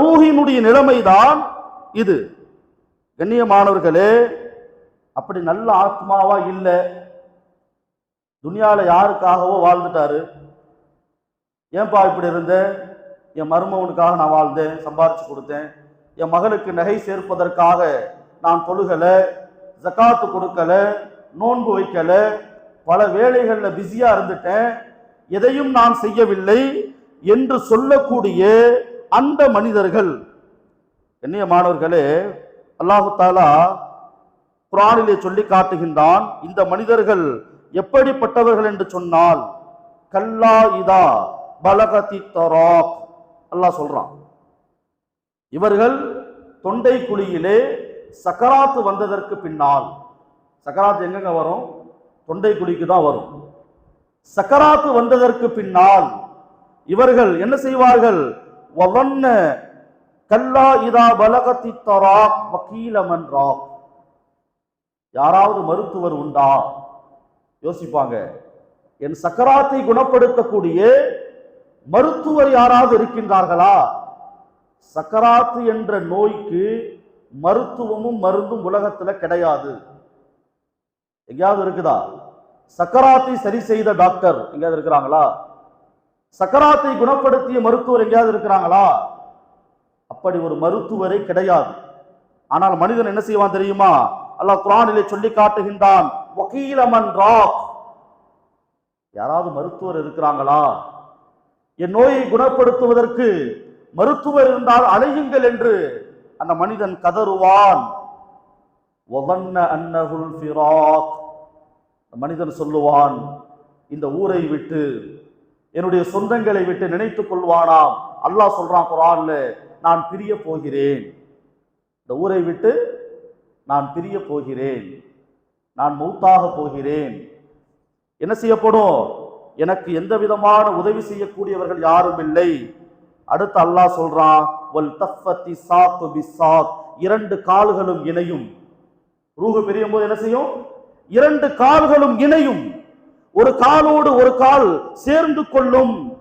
ரூஹினுடைய நிலைமைதான் இது. கண்ணியமானவர்களே அப்படி நல்ல ஆத்மாவா இல்லை. துனியாவில் யாருக்காகவோ வாழ்ந்துட்டாரு. ஏன்பா இப்படி இருந்தேன் என் மருமவனுக்காக நான் வாழ்ந்தேன் சம்பாரிச்சு கொடுத்தேன். என் மகளுக்கு நகை சேர்ப்பதற்காக நான் தொழுகலை ஜகாத்து கொடுக்கலை நோன்பு வைக்கலை பல வேலைகளில் பிஸியாக இருந்துட்டேன். எதையும் நான் செய்யவில்லை என்று சொல்லக்கூடிய அந்த மனிதர்கள். என்னைய மாணவர்களே அல்லாஹு தாலா குரானிலே சொல்லி காட்டுகின்றான் இந்த மனிதர்கள் எப்படிப்பட்டவர்கள் என்று சொன்னால் கல்லா இதா பலகதி தராக். அல்லாஹ் சொல்றான். இவர்கள் தொண்டை குழியிலே சக்கராத்து வந்ததற்கு பின்னால் சக்கராத்து எங்கெங்க வரும்? தொண்டை குழிக்கு தான் வரும். சக்கராத்து வந்ததற்கு பின்னால் இவர்கள் என்ன செய்வார்கள்? வவன்ன கல்லா இதா பலகத்தி தராக் வக்கீலமன் ராக் யாராவது மருத்துவர் உண்டா? யோசிப்பாங்க. என் சக்கராத்தை குணப்படுத்தக்கூடிய மருத்துவர் யாராவது இருக்கின்றார்களா? சக்கராத்து என்ற நோய்க்கு மருத்துவமும் மருந்தும் உலகத்துல கிடையாது. எங்கேயாவது இருக்குதா? சக்கராத்தை சரி செய்த டாக்டர் எங்கேயாவது இருக்கிறாங்களா? சக்கராத்தை குணப்படுத்திய மருத்துவர் எங்கேயாவது இருக்கிறாங்களா? அப்படி ஒரு மருத்துவரே கிடையாது. ஆனால் மனிதன் என்ன செய்வான் தெரியுமா? அல்லாஹ் குரானிலே சொல்லி காட்டுகின்றான் வக்கீலமன் ராக். யாராவது மருத்துவர் இருக்கிறாங்களா? என் நோயை குணப்படுத்துவதற்கு மருத்துவர் இருந்தால் அழையுங்கள் என்று அந்த மனிதன் கதறுவான். ஒவன்ன மனிதன் சொல்லுவான் இந்த ஊரை விட்டு என்னுடைய சொந்தங்களை விட்டு நினைத்து கொள்வானாம். அல்லாஹ் சொல்றான் குரான்ல நான் பிரிய போகிறேன். இந்த ஊரை விட்டு நான் பிரிய போகிறேன். நான் மூத்தாக போகிறேன். என்ன செய்யப்படும்? எனக்கு எந்த விதமான உதவி செய்யக்கூடியவர்கள் யாரும் இல்லை. அடுத்து அல்லாஹ் சொல்றான் இரண்டு கால்களும் இணையும். ரூஹு பிரியும் போது என்ன செய்யும்? இரண்டு கால்களும் இணையும். ஒரு காலோடு ஒரு கால் சேர்ந்து கொள்ளும்.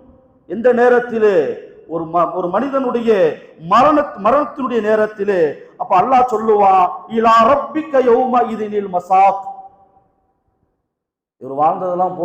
எந்த நேரத்திலே ஒரு ம- ஒரு மனிதனுடைய மரண மரணத்தினுடைய நேரத்திலே அப்ப அல்லாஹ் சொல்லுவான் இலா ரப்பிக்க யௌம இதினில் மசாக். இவர் வாழ்ந்ததெல்லாம் போ-